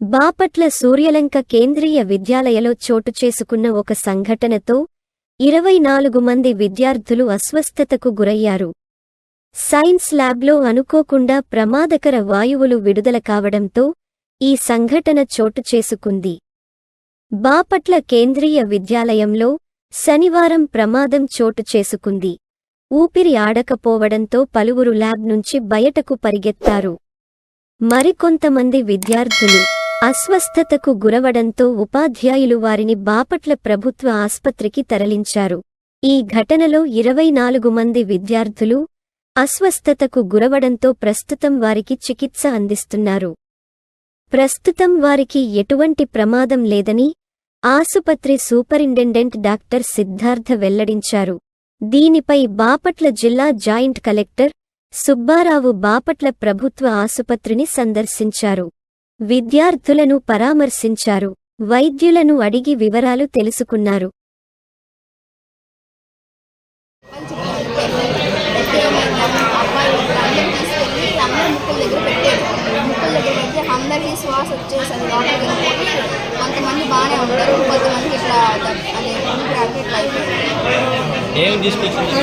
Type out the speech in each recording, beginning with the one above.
బాపట్ల సూర్యలంక కేంద్రీయ విద్యాలయలో చోటు చేసుకున్న ఒక సంఘటనతో ఇరవై నాలుగు మంది విద్యార్థులు అస్వస్థతకు గురయ్యారు. సైన్స్ ల్యాబ్లో అనుకోకుండా ప్రమాదకర వాయువులు విడుదల కావడంతో ఈ సంఘటన చోటు చేసుకుంది. బాపట్ల కేంద్రీయ విద్యాలయంలో శనివారం ప్రమాదం చోటు చేసుకుంది. ఊపిరి ఆడకపోవడంతో పలువురు ల్యాబ్ నుంచి బయటకు పరిగెత్తారు. మరికొంతమంది విద్యార్థులు అస్వస్థతకు గురవడంతో ఉపాధ్యాయులు వారిని బాపట్ల ప్రభుత్వ ఆస్పత్రికి తరలించారు. ఈ ఘటనలో ఇరవై నాలుగు మంది విద్యార్థులు అస్వస్థతకు గురవడంతో ప్రస్తుతం వారికి చికిత్స అందిస్తున్నారు. ప్రస్తుతం వారికి ఎటువంటి ప్రమాదం లేదని ఆసుపత్రి సూపరింటెండెంట్ డాక్టర్ సిద్ధార్థ వెల్లడించారు. దీనిపై బాపట్ల జిల్లా జాయింట్ కలెక్టర్ సుబ్బారావు బాపట్ల ప్రభుత్వ ఆసుపత్రిని సందర్శించారు. విద్యార్థులను పరామర్శించారు. వైద్యులను అడిగి వివరాలు తెలుసుకున్నారు. అబ్బాయి అందరం తీసుకెళ్ళి అందరం ముక్కుల దగ్గర పెట్టారు ముక్కుల దగ్గర పెడితే అందరికీ శ్వాస వచ్చేసరి లోపలికి వెళ్ళిపోయి కొంతమంది బాగానే ఉంటారు కొంతమంది ఇట్లా దబ్- అదే ఊపిరి ఇట్లా అయిపోయింది ఏం తీసుకొచ్చింది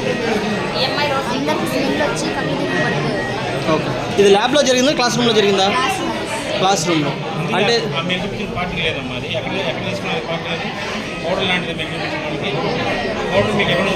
స్మెల్ వచ్చి కళ్ళు తిరిగి పడిపోయారు ఓకే ఇది ల్యాబ్లో జరిగిందా క్లాస్ రూమ్లో జరిగిందా క్లాస్ రూమ్లో అంటే ఆ మెగ్నిఫిషన్ పార్టీ లేదమ్మా అది ఎక్కడ ఎక్కడ తీసుకున్నది పార్టీ లేదు పౌడర్ లాంటిది మెగ్నిఫిషన్ వాళ్ళకి పౌడర్ మీకు ఎక్కడ